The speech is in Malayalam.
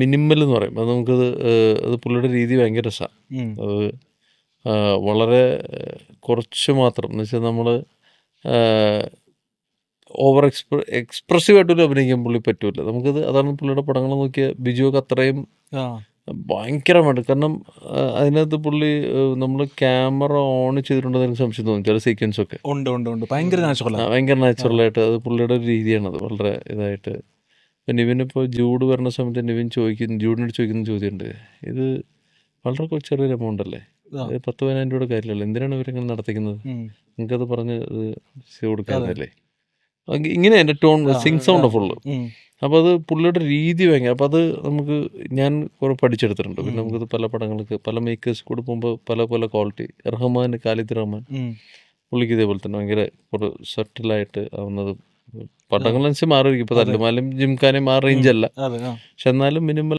മിനിമൽ എന്ന് പറയും. അത് നമുക്കത് അത് പുള്ളിയുടെ രീതി ഭയങ്കര രസമാണ് അത് വളരെ കുറച്ച് മാത്രം. എന്ന് വെച്ചാൽ നമ്മൾ ഓവർ എക്സ്പ്ര എക്സ്പ്രസീവായിട്ടൊരു അഭിനയിക്കാൻ പുള്ളി പറ്റൂല. നമുക്കത് അതാണ് പുള്ളിയുടെ പടങ്ങൾ നോക്കിയ ബിജുവൊക്കെ അത്രയും ഭയങ്കരമായിട്ട്. കാരണം അതിനകത്ത് പുള്ളി നമ്മൾ ക്യാമറ ഓൺ ചെയ്തിട്ടുണ്ടെന്ന് എനിക്ക് സംശയം തോന്നും. ചില സീക്വൻസ് ഒക്കെ ഉണ്ട് ഉണ്ട് ഉണ്ട്. ഭയങ്കര നാച്ചുറൽ ഭയങ്കര നാച്ചുറലായിട്ട് അത് പുള്ളിയുടെ ഒരു രീതിയാണത്. വളരെ ഇതായിട്ട്. നിവിനിപ്പോൾ ജൂഡ് വരുന്ന സമയത്ത് നിവിൻ ചോദിക്കുന്നു ജൂഡിനോട് ചോദിക്കുന്ന ചോദ്യമുണ്ട്. ഇത് വളരെ ചെറിയൊരു എമൗണ്ട് അല്ലേ? പത്ത് പതിനായിരം രൂപയുടെ കാര്യമല്ലോ? എന്തിനാണ് ഇവരിങ്ങനെ നടത്തിക്കുന്നത്? നിങ്ങൾക്കത് പറഞ്ഞ് കൊടുക്കാതല്ലേ ഇങ്ങനെ എന്റെ ടോൺ സിങ് സൗണ്ട് ഫുള്ള് അപ്പോൾ അത് പുള്ളിയുടെ രീതി ഭയങ്കര അപ്പോൾ അത് നമുക്ക് ഞാൻ കുറേ പഠിച്ചെടുത്തിട്ടുണ്ട്. പിന്നെ നമുക്കത് പല പടങ്ങൾക്ക് പല മേക്കേഴ്സ് കൂടെ പോകുമ്പോൾ പല പല ക്വാളിറ്റി റഹ്മാൻ കാലിദ് റഹ്മാൻ പുള്ളിക്ക് ഇതേപോലെ തന്നെ ഭയങ്കര കുറേ സെറ്റിലായിട്ട് ആവുന്നത് പടങ്ങളനുസരിച്ച് മാറിയിരിക്കും. ഇപ്പൊ തല്ലുമാലും ജിംഖാനയും മാറി റേഞ്ച് അല്ല. പക്ഷെ എന്നാലും മിനിമൽ